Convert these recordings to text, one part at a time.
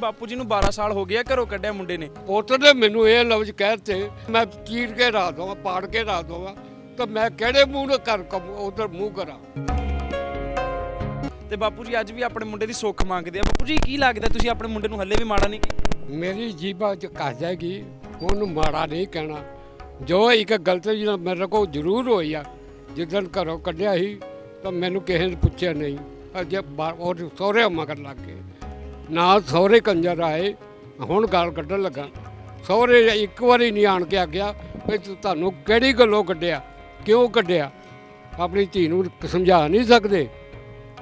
ਬਾਪੂ ਜੀ ਨੂੰ 12 ਸਾਲ ਹੋ ਗਿਆ ਘਰੋਂ ਕੱਢਿਆ ਮੁੰਡੇ ਨੇ। ਪੁੱਤ ਨੇ ਮੈਨੂੰ ਇਹ ਲਫ਼ਜ਼ ਕਹਿਤੇ ਮੈਂ ਚੀਰ ਕੇ ਰਾਤ ਦਵਾਂ ਪਾੜ ਕੇ ਰਾਤ ਦਵਾਂ ਤਾਂ ਮੈਂ ਕਿਹੜੇ ਮੂੰਹ ਨਾਲ ਕਰ ਕੰਮ ਉਧਰ ਮੂੰਹ ਕਰਾਂ? ਤੇ ਬਾਪੂ ਜੀ ਅੱਜ ਵੀ ਆਪਣੇ ਮੁੰਡੇ ਦੀ ਸੁੱਖ ਮੰਗਦੇ ਆ। ਬਾਪੂ ਜੀ ਕੀ ਲੱਗਦਾ ਤੁਸੀਂ ਆਪਣੇ ਮੁੰਡੇ ਨੂੰ ਹੱਲੇ ਵੀ ਮਾੜਾ ਨਹੀਂ ਕੀਤਾ ਮੇਰੀ ਜੀਭਾ ਚ ਕੱਸ ਜਾਏਗੀ ਉਹਨੂੰ ਮਾੜਾ ਨਹੀਂ ਕਹਿਣਾ। ਜੋ ਇੱਕ ਗਲਤੀ ਜਿਹੜਾ ਮੇਰੇ ਕੋਲ ਜ਼ਰੂਰ ਹੋਈ ਆ ਜਿੱਦਣ ਘਰੋਂ ਕੱਢਿਆ ਸੀ ਤਾਂ ਮੈਨੂੰ ਕਿਸੇ ਨੇ ਪੁੱਛਿਆ ਨਹੀਂ। ਅਜੇ ਬਾ- ਉਹ ਸਹੁਰੇ ਮਗਰ ਲੱਗ ਗਏ। ਨਾਲ ਸਹੁਰੇ ਕੰਜਰ ਆਏ। ਹੁਣ ਗਾਲ ਕੱਢਣ ਲੱਗਾ। ਸਹੁਰੇ ਇੱਕ ਵਾਰੀ ਨਹੀਂ ਆਣ ਕੇ ਆਗਿਆ ਵੀ ਤੂੰ- ਤੁਹਾਨੂੰ ਕਿਹੜੀ ਗੱਲੋਂ ਕੱਢਿਆ? ਕਿਉਂ ਕੱਢਿਆ? ਆਪਣੀ ਧੀ ਨੂੰ ਸਮਝਾ ਨਹੀਂ ਸਕਦੇ।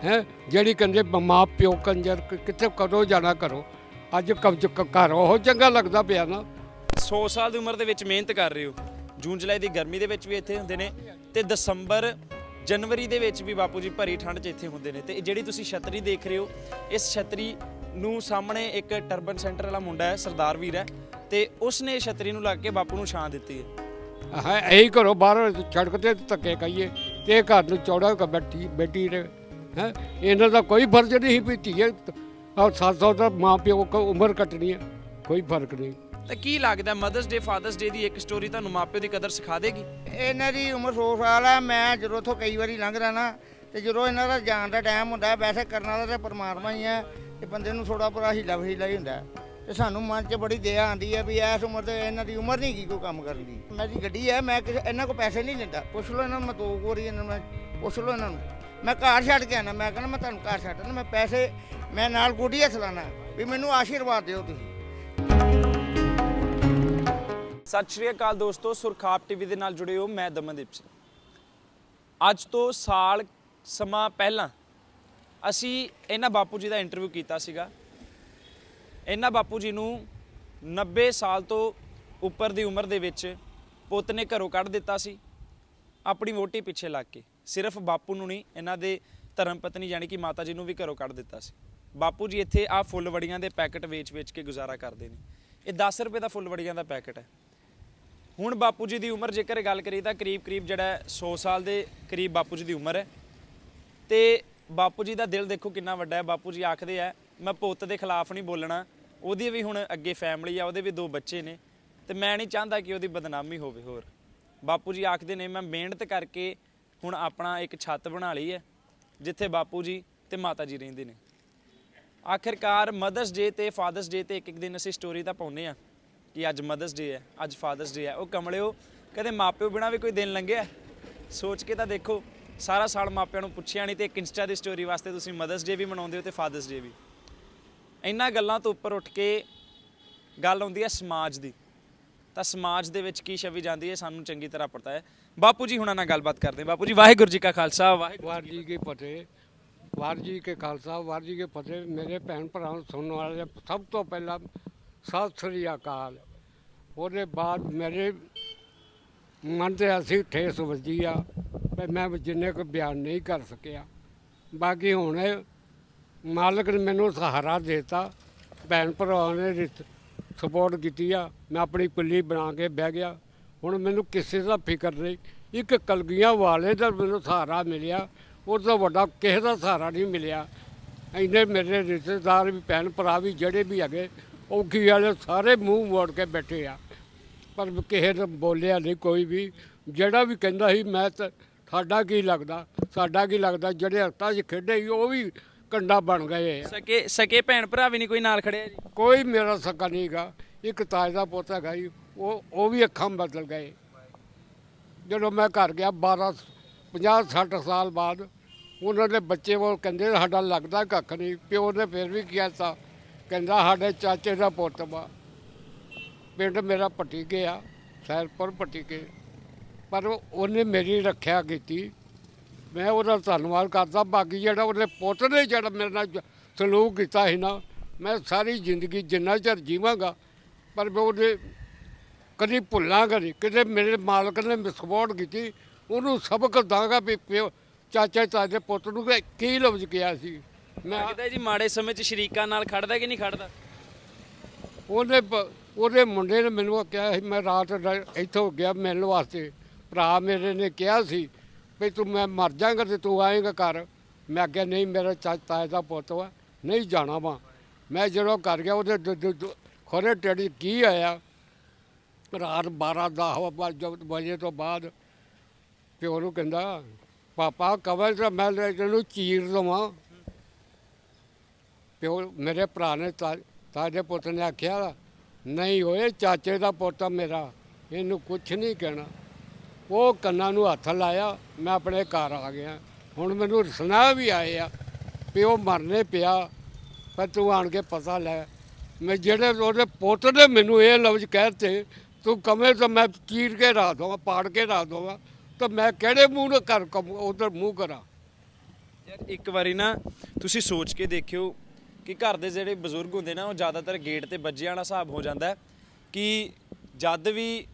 ਹੈ? ਜਿਹੜੀ ਕਹਿੰਦੇ ਮਾਂ ਪਿਓ ਕੰਜਰ, ਕਿ- ਕਿੱਥੇ ਕਦੋਂ ਜਾਣਾ ਕਰੋ ਅੱਜ ਕਬਜ ਘਰ, ਉਹ ਚੰਗਾ ਲੱਗਦਾ ਪਿਆ ਨਾ। 100 ਸਾਲ ਦੀ ਉਮਰ ਦੇ ਵਿੱਚ ਮਿਹਨਤ ਕਰ ਰਹੇ ਹੋ। ਜੂਨ, ਜੁਲਾਈ ਦੀ ਗਰਮੀ ਦੇ ਵਿੱਚ ਵੀ ਇੱਥੇ ਹੁੰਦੇ ਨੇ ਤੇ ਦਸੰਬਰ, ਜਨਵਰੀ ਦੇ ਵਿੱਚ ਵੀ ਬਾਪੂ ਜੀ ਭਰੀ ਠੰਡ 'ਚ ਇੱਥੇ ਹੁੰਦੇ ਨੇ। ਤੇ ਜਿਹੜੀ ਤੁਸੀਂ ਛਤਰੀ ਦੇਖ ਰਹੇ ਹੋ, ਇਸ ਛਤਰੀ ਨੂੰ ਸਾਹਮਣੇ ਇੱਕ ਟਰਬਨ ਸੈਂਟਰ ਵਾਲਾ ਮੁੰਡਾ ਹੈ ਸਰਦਾਰ ਵੀਰ ਹੈ ਤੇ ਉਸ ਨੇ ਇਸ ਛਤਰੀ ਨੂੰ ਲੱਗ ਕੇ ਬਾਪੂ ਨੂੰ ਛਾਂ ਦਿੱਤੀ ਹੈ। ਹੈ ਇਹੀ ਘਰੋਂ ਬਾਹਰ ਛੜਕ ਤੇ ਧੱਕੇ ਖਾਈਏ ਤੇ ਇਹ ਘਰ ਨੂੰ ਚੌੜਾ ਕਰ ਬੈਠੀ ਬੈਠੀ ਰਹੇ। ਹੈ ਇਹਨਾਂ ਦਾ ਕੋਈ ਫਰਜ਼ ਨਹੀਂ ਵੀ ਧੀਏ ਆ 700 ਦਾ ਮਾਂ ਪਿਓ ਕੋ ਉਮਰ ਕੱਟਣੀ ਹੈ ਕੋਈ ਫ਼ਰਕ ਨਹੀਂ। ਤਾਂ ਕੀ ਲੱਗਦਾ ਮਦਰਸ ਡੇ ਫਾਦਰਸ ਡੇ ਦੀ ਇੱਕ ਸਟੋਰੀ ਤੁਹਾਨੂੰ ਮਾਪਿਓ ਦੀ ਕਦਰ ਸਿਖਾ ਦੇਗੀ? ਇਹਨਾਂ ਦੀ ਉਮਰ 100 ਸਾਲ ਆ ਮੈਂ ਜਦੋਂ ਉੱਥੋਂ ਕਈ ਵਾਰੀ ਲੰਘਦਾ ਨਾ ਤੇ ਜਦੋਂ ਇਹਨਾਂ ਦਾ ਜਾਣ ਦਾ ਟਾਈਮ ਹੁੰਦਾ ਵੈਸੇ ਕਰਨ ਵਾਲਾ ਤਾਂ ਪਰਮਾਤਮਾ ਹੀ ਆ ਤੇ ਬੰਦੇ ਨੂੰ ਥੋੜਾ ਬੜਾ ਹੀਲਾ ਵਹੀਲਾ ਹੀ ਹੁੰਦਾ ਤੇ ਸਾਨੂੰ ਮਨ 'ਚ ਬੜੀ ਦਇਆ ਆਂਦੀ ਹੈ ਵੀ ਇਸ ਉਮਰ ਤੇ ਇਹਨਾਂ ਦੀ ਉਮਰ ਨਹੀਂ ਕੀ ਕੋਈ ਕੰਮ ਕਰਨ ਦੀ। ਮੇਰੀ ਗੱਡੀ ਹੈ, ਮੈਂ ਕਿਸੇ ਇਹਨਾਂ ਕੋਲ ਪੈਸੇ ਨਹੀਂ ਲੈਂਦਾ। ਪੁੱਛ ਲਓ ਇਹਨਾਂ ਨੂੰ, ਮੈਂ ਦੋ ਗੋਰੀ ਇਹਨਾਂ ਨੂੰ, ਮੈਂ ਪੁੱਛ ਲਓ ਇਹਨਾਂ ਨੂੰ। ਮੈਂ ਘਰ ਛੱਡ ਕੇ ਆਣਾ ਮੈਂ ਕਹਿੰਦਾ ਮੈਂ ਤੁਹਾਨੂੰ ਘਰ ਛੱਡ ਛੱਡਣਾ ਮੈਂ ਪੈਸੇ ਮੈਂ ਨਾਲ ਗੋਡੀ ਹੱਥ ਲਾਣਾ ਵੀ ਮੈਨੂੰ ਆਸ਼ੀਰਵਾਦ ਦਿਓ ਤੁਸੀਂ। ਸਤਿ ਸ਼੍ਰੀ ਅਕਾਲ ਦੋਸਤੋ ਸੁਰਖਾਪ ਟੀਵੀ ਦੇ ਨਾਲ ਜੁੜੇ ਹੋ ਮੈਂ ਦਮਨਦੀਪ ਸਿੰਘ। ਅੱਜ ਤੋਂ ਸਾਲ ਸਮਾਂ ਪਹਿਲਾਂ ਅਸੀਂ ਇਹਨਾਂ ਬਾਪੂ ਜੀ ਦਾ ਇੰਟਰਵਿਊ ਕੀਤਾ ਸੀਗਾ। ਇਹਨਾਂ ਬਾਪੂ ਜੀ ਨੂੰ 90 ਸਾਲ ਤੋਂ ਉੱਪਰ ਦੀ ਉਮਰ ਦੇ ਵਿੱਚ ਪੁੱਤ ਨੇ ਘਰੋਂ ਕੱਢ ਦਿੱਤਾ ਸੀ, ਆਪਣੀ ਵੋਟੀ ਪਿੱਛੇ ਲੱਗ ਕੇ। ਸਿਰਫ ਬਾਪੂ ਨੂੰ ਨਹੀਂ, ਇਹਨਾਂ ਦੇ ਧਰਮ ਪਤਨੀ ਯਾਨੀ ਕਿ ਮਾਤਾ ਜੀ ਨੂੰ ਵੀ ਘਰੋਂ ਕੱਢ ਦਿੱਤਾ ਸੀ। ਬਾਪੂ ਜੀ ਇੱਥੇ ਆ ਫੁੱਲ ਵੜੀਆਂ ਦੇ ਪੈਕਟ ਵੇਚ-ਵੇਚ ਕੇ ਗੁਜ਼ਾਰਾ ਕਰਦੇ ਨੇ। ਇਹ 10 ਰੁਪਏ ਦਾ ਫੁੱਲ ਵੜੀਆਂ ਦਾ ਪੈਕਟ ਹੈ। ਹੁਣ ਬਾਪੂ ਜੀ ਦੀ ਉਮਰ ਜੇਕਰ ਗੱਲ ਕਰੀਏ ਤਾਂ ਕਰੀਬ-ਕਰੀਬ ਜਿਹੜਾ ਹੈ 100 ਸਾਲ ਦੇ ਕਰੀਬ ਬਾਪੂ ਜੀ ਦੀ ਉਮਰ ਹੈ। ਤੇ ਬਾਪੂ ਜੀ ਦਾ ਦਿਲ ਦੇਖੋ ਕਿੰਨਾ ਵੱਡਾ ਹੈ। ਬਾਪੂ ਜੀ ਆਖਦੇ ਆ, ਮੈਂ ਪੁੱਤ ਦੇ ਖਿਲਾਫ ਨਹੀਂ ਬੋਲਣਾ। ਉਹਦੀ ਵੀ ਹੁਣ ਅੱਗੇ ਫੈਮਿਲੀ ਆ, ਉਹਦੇ ਵੀ ਦੋ ਬੱਚੇ ਨੇ। ਤੇ ਮੈਂ ਨਹੀਂ ਚਾਹੁੰਦਾ ਕਿ ਉਹਦੀ ਬਦਨਾਮੀ ਹੋਵੇ ਹੋਰ। ਬਾਪੂ ਜੀ ਆਖਦੇ ਨੇ, ਮੈਂ ਮਿਹਨਤ ਕਰਕੇ ਹੁਣ ਆਪਣਾ ਇੱਕ ਛੱਤ ਬਣਾ ਲਈ ਹੈ, ਜਿੱਥੇ ਬਾਪੂ ਜੀ ਤੇ ਮਾਤਾ ਜੀ ਰਹਿੰਦੇ ਨੇ। ਆਖਿਰਕਾਰ ਮਦਰਸ ਡੇ ਤੇ ਫਾਦਰਸ ਡੇ ਤੇ ਇੱਕ ਇੱਕ ਦਿਨ ਅਸੀਂ ਸਟੋਰੀ ਤਾਂ ਪਾਉਂਦੇ ਆ ਕਿ ਅੱਜ ਮਦਰਸ ਡੇ ਹੈ, ਅੱਜ ਫਾਦਰਸ ਡੇ ਹੈ। ਉਹ ਕਮਲਿਓ, ਕਦੇ ਮਾਪਿਓ ਬਿਨਾ ਵੀ ਕੋਈ ਦਿਨ ਲੰਘਿਆ। ਸੋਚ ਕੇ ਤਾਂ ਦੇਖੋ ਸਾਰਾ ਸਾਲ ਮਾਪਿਆਂ ਨੂੰ ਪੁੱਛਿਆ ਨਹੀਂ ਤੇ ਇੱਕ ਇੰਸਟਾ ਦੀ ਸਟੋਰੀ ਵਾਸਤੇ ਤੁਸੀਂ ਮਦਰਸ ਡੇ ਵੀ ਮਨਾਉਂਦੇ ਹੋ ਤੇ ਫਾਦਰਸ ਡੇ ਵੀ। ਇਹਨਾਂ ਗੱਲਾਂ ਤੋਂ ਉੱਪਰ ਉੱਠ ਕੇ ਗੱਲ ਆਉਂਦੀ ਹੈ ਸਮਾਜ ਦੀ। ਤਾਂ ਸਮਾਜ ਦੇ ਵਿੱਚ ਕੀ ਛਵੀ ਜਾਂਦੀ ਹੈ ਸਾਨੂੰ ਚੰਗੀ ਤਰ੍ਹਾਂ ਪਤਾ ਹੈ। ਬਾਪੂ ਜੀ ਹੁਣਾਂ ਨਾਲ ਗੱਲਬਾਤ ਕਰਦੇ ਹਾਂ। ਬਾਪੂ ਜੀ, ਵਾਹਿਗੁਰੂ ਜੀ ਕਾ ਖਾਲਸਾ, ਵਾਹਿਗੁਰੂ ਵਾਰ ਜੀ ਕੀ ਫਤਿਹ। ਵਾਰ ਜੀ ਕੇ ਖਾਲਸਾ ਵਾਰ ਜੀ ਕੇ ਫਤਿਹ। ਮੇਰੇ ਭੈਣ ਭਰਾਵਾਂ ਨੂੰ ਸੁਣਨ ਵਾਲੇ ਸਭ ਤੋਂ ਪਹਿਲਾਂ ਸਤਿ ਸ੍ਰੀ ਅਕਾਲ। ਉਹਦੇ ਬਾਅਦ ਮੇਰੇ ਮਨ ਤੇ ਅਸੀਂ ਠੇਸ ਵੱਜੀ ਆ। ਪਰ ਮੈਂ ਜਿੰਨੇ ਕੋ ਬਿਆਨ ਨਹੀਂ ਕਰ ਸਕਿਆ। ਬਾਕੀ ਹੁਣ ਇਹ ਮਾਲਕ ਨੇ ਮੈਨੂੰ ਸਹਾਰਾ ਦਿੱਤਾ। ਭੈਣ ਭਰਾਵਾਂ ਨੇ ਸਪੋਰਟ ਕੀਤੀ ਆ। ਮੈਂ ਆਪਣੀ ਕੁੱਲੀ ਬਣਾ ਕੇ ਬਹਿ ਗਿਆ। ਹੁਣ ਮੈਨੂੰ ਕਿਸੇ ਦਾ ਫਿਕਰ ਨਹੀਂ। ਇੱਕ ਕਲਗੀਆਂ ਵਾਲੇ ਦਾ ਮੈਨੂੰ ਸਹਾਰਾ ਮਿਲਿਆ। ਉਸ ਤੋਂ ਵੱਡਾ ਕਿਸੇ ਦਾ ਸਹਾਰਾ ਨਹੀਂ ਮਿਲਿਆ। ਇੰਨੇ ਮੇਰੇ ਰਿਸ਼ਤੇਦਾਰ ਵੀ, ਭੈਣ ਭਰਾ ਵੀ, ਜਿਹੜੇ ਵੀ ਹੈਗੇ, ਔਖੀ ਵਾਲੇ ਸਾਰੇ ਮੂੰਹ ਮੋੜ ਕੇ ਬੈਠੇ ਆ। ਪਰ ਕਿਸੇ ਨੇ ਬੋਲਿਆ ਨਹੀਂ ਕੋਈ ਵੀ। ਜਿਹੜਾ ਵੀ ਕਹਿੰਦਾ ਸੀ, ਮੈਂ ਤਾਂ ਸਾਡਾ ਕੀ ਲੱਗਦਾ? ਸਾਡਾ ਕੀ ਲੱਗਦਾ? ਜਿਹੜੇ ਹੱਥਾਂ 'ਚ ਖੇਡੇ ਸੀ ਉਹ ਵੀ ਕੰਡਾ ਬਣ ਗਏ ਆ। ਸਕੇ ਸਕੇ ਭੈਣ ਭਰਾ ਵੀ ਨਹੀਂ ਕੋਈ ਨਾਲ ਖੜਿਆ ਜੀ? ਕੋਈ ਮੇਰਾ ਸਕਾ ਨਹੀਂਗਾ ਇੱਕ ਤਾਜ ਦਾ ਪੋਤਾ ਹੈਗਾ ਜੀ ਉਹ ਉਹ ਵੀ ਅੱਖਾਂ ਬਦਲ ਗਏ। ਜਦੋਂ ਮੈਂ ਘਰ ਗਿਆ 12 50 60 ਸਾਲ ਬਾਅਦ ਉਹਨਾਂ ਦੇ ਬੱਚੇ ਉਹ ਕਹਿੰਦੇ ਸਾਡਾ ਲੱਗਦਾ ਕੱਖ ਨਹੀਂ। ਪਿਓ ਨੇ ਫਿਰ ਵੀ ਕਿਹਾ ਤਾ ਕਹਿੰਦਾ ਸਾਡੇ ਚਾਚੇ ਦਾ ਪੁੱਤ ਵਾ। ਪਿੰਡ ਮੇਰਾ ਪਟੀਕੇ ਆ ਸੈਰਪੁਰ ਪਟੀਕੇ ਪਰ ਉਹ- ਉਹਨੇ ਮੇਰੀ ਰੱਖਿਆ ਕੀਤੀ। ਮੈਂ ਉਹਦਾ ਧੰਨਵਾਦ ਕਰਦਾ। ਬਾਕੀ ਜਿਹੜਾ ਉਹਦੇ ਪੁੱਤ ਨੇ ਜਿਹੜਾ ਮੇਰੇ ਨਾਲ ਜ- ਸਲੂਕ ਕੀਤਾ ਸੀ ਨਾ ਮੈਂ ਸਾਰੀ ਜ਼ਿੰਦਗੀ ਜਿੰਨਾ ਚਿਰ ਜੀਵਾਂਗਾ ਪਰ ਮੈਂ ਉਹਦੇ ਕਦੀ ਭੁੱਲਾਂਗਾ ਨਹੀਂ। ਕਿਤੇ ਮੇਰੇ ਮਾਲਕ ਨੇ ਸਪੋਰਟ ਕੀਤੀ ਉਹਨੂੰ ਸਬਕ ਦਾਂਗਾ ਵੀ ਪਿਓ ਚਾਚਾ ਚਾਚੇ ਪੁੱਤ ਨੂੰ ਕਿ ਕੀ ਲਫ਼ਜ਼ ਕਿਹਾ ਸੀ। ਮੈਂ ਲੱਗਦਾ ਜੀ ਮਾੜੇ ਸਮੇਂ 'ਚ ਸ਼ਰੀਕਾਂ ਨਾਲ ਖੜਦਾ ਕਿ ਨਹੀਂ ਖੜਦਾ? ਉਹਦੇ ਪ- ਉਹਦੇ ਮੁੰਡੇ ਨੇ ਮੈਨੂੰ ਕਿਹਾ ਸੀ ਮੈਂ ਰਾਤ ਇੱਥੋਂ ਗਿਆ ਮਿਲਣ ਵਾਸਤੇ। ਭਰਾ ਮੇਰੇ ਨੇ ਕਿਹਾ ਸੀ ਵੀ ਤੂੰ ਮੈਂ ਮਰ ਜਾਵਾਂਗਾ ਤੇ ਤੂੰ ਆਏਗਾ ਘਰ। ਮੈਂ ਅੱਗੇ ਨਹੀਂ, ਮੇਰਾ ਚਾਚਾ ਦਾ ਪੁੱਤ ਵਾ, ਨਹੀਂ ਜਾਣਾ ਵਾ। ਮੈਂ ਜਦੋਂ ਕਰ ਗਿਆ, ਉਹਦੇ ਖੋਰੇ ਟੇੜੀ ਕੀ ਆਇਆ? ਰਾਤ 12 10 ਵਜੇ ਤੋਂ ਬਾਅਦ ਪਿਓ ਨੂੰ ਕਹਿੰਦਾ, ਪਾਪਾ, ਕਵਰ ਤਾਂ ਮੈਂ ਤੈਨੂੰ ਚੀਰ ਦਵਾਂ। ਪਿਓ, ਮੇਰੇ ਭਰਾ ਨੇ ਤਾ- ਤਾਜੇ ਪੁੱਤ ਨੇ ਆਖਿਆ, ਨਹੀਂ ਹੋਏ ਚਾਚੇ ਦਾ ਪੁੱਤ ਮੇਰਾ, ਇਹਨੂੰ ਕੁਛ ਨਹੀਂ ਕਹਿਣਾ। ਉਹ ਕੰਨਾਂ ਨੂੰ ਹੱਥ ਲਾਇਆ, ਮੈਂ ਆਪਣੇ ਘਰ ਆ ਗਿਆ। ਹੁਣ ਮੈਨੂੰ ਸੁਣਾ ਵੀ ਆਏ ਆ ਵੀ ਉਹ ਮਰਨੇ ਪਿਆ, ਪਰ ਤੂੰ ਆਣ ਕੇ ਪਤਾ ਲੈ। ਮੈਂ ਜਿਹੜੇ ਉਹਦੇ ਪੁੱਤ ਨੇ ਮੈਨੂੰ ਇਹ ਲਫ਼ਜ਼ ਕਹਿਤੇ, ਤੂੰ ਕਮੇ ਤਾਂ ਮੈਂ ਚੀਰ ਕੇ ਰਾਤ ਦਵਾਂ, ਪਾੜ ਕੇ ਰਾਤ ਦਵਾਂ, ਤਾਂ ਮੈਂ ਕਿਹੜੇ ਮੂੰਹ ਨਾਲ ਕਰ ਉਧਰ ਮੂੰਹ ਕਰਾਂ? ਯਾਰ, ਇੱਕ ਵਾਰੀ ਨਾ ਤੁਸੀਂ ਸੋਚ ਕੇ ਦੇਖਿਓ ਕਿ ਘਰ ਦੇ ਜਿਹੜੇ ਬਜ਼ੁਰਗ ਹੁੰਦੇ ਨਾ, ਉਹ ਜ਼ਿਆਦਾਤਰ ਗੇਟ ਤੇ ਬੱਜਿਆਂ ਵਾਲਾ ਹਿਸਾਬ ਹੋ ਜਾਂਦਾ ਕਿ ਜਦ ਵੀ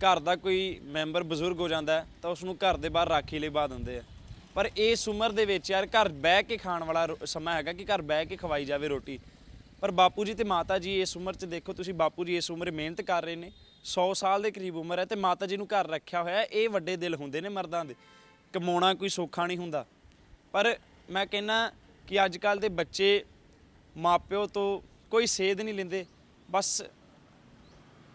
ਘਰ ਦਾ ਕੋਈ ਮੈਂਬਰ ਬਜ਼ੁਰਗ ਹੋ ਜਾਂਦਾ ਤਾਂ ਉਸ ਨੂੰ ਘਰ ਦੇ ਬਾਹਰ ਰਾਖੀ ਲਈ ਬਾ ਦਿੰਦੇ ਆ। ਪਰ ਇਸ ਉਮਰ ਦੇ ਵਿੱਚ ਯਾਰ ਘਰ ਬਹਿ ਕੇ ਖਾਣ ਵਾਲਾ ਰੋ- ਸਮਾਂ ਹੈਗਾ ਕਿ ਘਰ ਬਹਿ ਕੇ ਖਵਾਈ ਜਾਵੇ ਰੋਟੀ। ਪਰ ਬਾਪੂ ਜੀ ਤੇ ਮਾਤਾ ਜੀ ਇਸ ਉਮਰ 'ਚ ਦੇਖੋ, ਤੁਸੀਂ ਬਾਪੂ ਜੀ ਇਸ ਉਮਰ ਮਿਹਨਤ ਕਰ ਰਹੇ ਨੇ। 100 ਸਾਲ ਦੇ ਕਰੀਬ ਉਮਰ ਹੈ ਤੇ ਮਾਤਾ ਜੀ ਨੂੰ ਘਰ ਰੱਖਿਆ ਹੋਇਆ ਇਹ ਵੱਡੇ ਦਿਲ ਹੁੰਦੇ ਨੇ ਮਰਦਾਂ ਦੇ। ਕਮਾਉਣਾ ਕੋਈ ਸੌਖਾ ਨਹੀਂ ਹੁੰਦਾ। ਪਰ ਮੈਂ ਕਹਿੰਨਾ ਕਿ ਅੱਜ ਕੱਲ ਦੇ ਬੱਚੇ ਮਾਪਿਓ ਤੋਂ ਕੋਈ ਸੇਧ ਨਹੀਂ ਲੈਂਦੇ। ਬਸ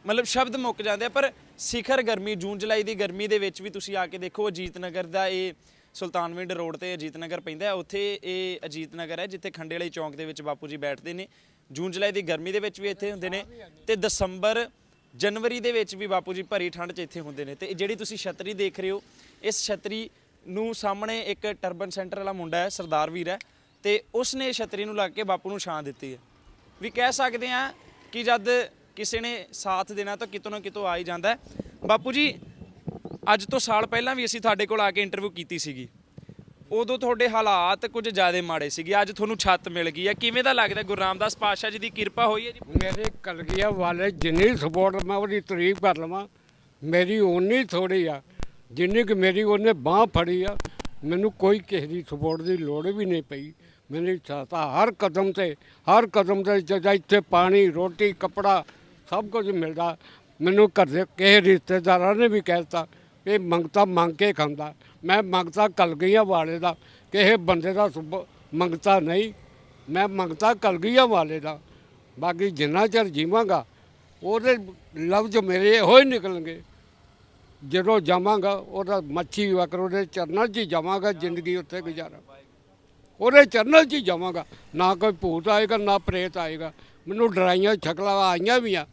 ਮਤਲਬ ਸ਼ਬਦ ਮੁੱਕ ਜਾਂਦੇ ਆ, ਪਰ ਸਿਖਰ ਗਰਮੀ, ਜੂਨ, ਜੁਲਾਈ ਦੀ ਗਰਮੀ ਦੇ ਵਿੱਚ ਵੀ ਤੁਸੀਂ ਆ ਕੇ ਦੇਖੋ ਅਜੀਤ ਨਗਰ ਦਾ ਇਹ ਸੁਲਤਾਨਵਿੰਡ ਰੋਡ ਤੇ ਅਜੀਤ ਨਗਰ ਪੈਂਦਾ ਹੈ। ਉੱਥੇ ਇਹ ਅਜੀਤ ਨਗਰ ਹੈ, ਜਿੱਥੇ ਖੰਡੇ ਵਾਲੇ ਚੌਂਕ ਦੇ ਵਿੱਚ ਬਾਪੂ ਜੀ ਬੈਠਦੇ ਨੇ। ਜੂਨ, ਜੁਲਾਈ ਦੀ ਗਰਮੀ ਦੇ ਵਿੱਚ ਵੀ ਇੱਥੇ ਹੁੰਦੇ ਨੇ ਤੇ ਦਸੰਬਰ, ਜਨਵਰੀ ਦੇ ਵਿੱਚ ਵੀ ਬਾਪੂ ਜੀ ਭਰੀ ਠੰਡ 'ਚ ਇੱਥੇ ਹੁੰਦੇ ਨੇ। ਤੇ ਇਹ ਜਿਹੜੀ ਤੁਸੀਂ ਛਤਰੀ ਦੇਖ ਰਹੇ ਹੋ, ਇਸ ਛਤਰੀ ਨੂੰ ਸਾਹਮਣੇ ਇੱਕ ਟਰਬਨ ਸੈਂਟਰ ਵਾਲਾ ਮੁੰਡਾ ਹੈ, ਸਰਦਾਰ ਵੀਰ ਹੈ ਤੇ ਉਸ ਨੇ ਛਤਰੀ ਨੂੰ ਲੱਗ ਕੇ ਬਾਪੂ ਨੂੰ ਛਾਂ ਦਿੱਤੀ ਹੈ। ਵੀ ਕਹਿ ਸਕਦੇ ਆ ਕਿ ਜਦ ਕਿਸੇ ਨੇ ਸਾਥ ਦੇਣਾ ਤਾਂ ਕਿਤੋਂ ਨਾ ਕਿਤੋਂ ਆ ਹੀ ਜਾਂਦਾ ਹੈ। ਬਾਪੂ ਜੀ, ਅੱਜ ਤੋਂ ਸਾਲ ਪਹਿਲਾਂ ਵੀ ਅਸੀਂ ਤੁਹਾਡੇ ਕੋਲ ਆ ਕੇ ਇੰਟਰਵਿਊ ਕੀਤੀ ਸੀਗੀ। ਉਦੋਂ ਤੁਹਾਡੇ ਹਾਲਾਤ ਕੁਝ ਜ਼ਿਆਦਾ ਮਾੜੇ ਸੀਗੇ। ਅੱਜ ਤੁਹਾਨੂੰ ਛੱਤ ਮਿਲ ਗਈ ਹੈ। ਕਿਵੇਂ ਦਾ ਲੱਗਦਾ ਗੁਰੂ ਰਾਮਦਾਸ ਪਾਤਸ਼ਾਹ ਜੀ ਦੀ ਕਿਰਪਾ ਹੋਈ ਹੈ ਜੀ? ਮੇਰੇ ਕਲਗੀਆਂ ਵਾਲੇ ਜਿੰਨੀ ਸਪੋਰਟ ਮੈਂ ਉਹਦੀ ਤਾਰੀਫ ਕਰ ਲਵਾਂ, ਮੇਰੀ ਓਨੀ ਥੋੜੀ ਆ। ਜਿੰਨੀ ਕਿ ਮੇਰੀ ਉਹਨੇ ਬਾਹ ਫੜੀ ਆ, ਮੈਨੂੰ ਕੋਈ ਕਿਸੇ ਦੀ ਸਪੋਰਟ ਦੀ ਲੋੜ ਵੀ ਨਹੀਂ ਪਈ। ਮੇਰੀ ਸਾਥਾ ਹਰ ਕਦਮ ਤੇ, ਹਰ ਕਦਮ ਤੇ ਜਦੋਂ ਇੱਥੇ ਪਾਣੀ, ਰੋਟੀ, ਕੱਪੜਾ ਸਭ ਕੁਝ ਮਿਲਦਾ। ਮੈਨੂੰ ਘਰ ਦੇ ਕਿਸੇ ਰਿਸ਼ਤੇਦਾਰਾਂ ਨੇ ਵੀ ਕਹਿਤਾ ਇਹ ਮੰਗਤਾ ਮੰਗ ਕੇ ਖਾਂਦਾ। ਮੈਂ ਮੰਗਤਾ ਕਲਗੀਆਂ ਵਾਲੇ ਦਾ, ਕਿਸੇ ਬੰਦੇ ਦਾ ਸੁਭ- ਮੰਗਤਾ ਨਹੀਂ। ਮੈਂ ਮੰਗਤਾ ਕਲਗੀਆਂ ਵਾਲੇ ਦਾ। ਬਾਕੀ ਜਿੰਨਾ ਚਿਰ ਜੀਵਾਂਗਾ, ਉਹਦੇ ਲਫ਼ਜ਼ ਮੇਰੇ ਇਹੋ ਹੀ ਨਿਕਲਣਗੇ। ਜਦੋਂ ਜਾਵਾਂਗਾ, ਉਹਦਾ ਮੱਛੀ ਵਕਰ ਉਹਦੇ ਚਰਨਾਂ 'ਚ ਹੀ ਜਾਵਾਂਗਾ, ਜ਼ਿੰਦਗੀ ਉੱਥੇ ਗੁਜ਼ਾਰਾ ਉਹਦੇ ਚਰਨਾਂ 'ਚ ਹੀ ਜਾਵਾਂਗਾ। ਨਾ ਕੋਈ ਭੂਤ ਆਏਗਾ, ਨਾ ਪ੍ਰੇਤ ਆਏਗਾ। ਮੈਨੂੰ ਡਰਾਈਆਂ ਛਕਲਾ ਆਈਆਂ ਵੀ ਆ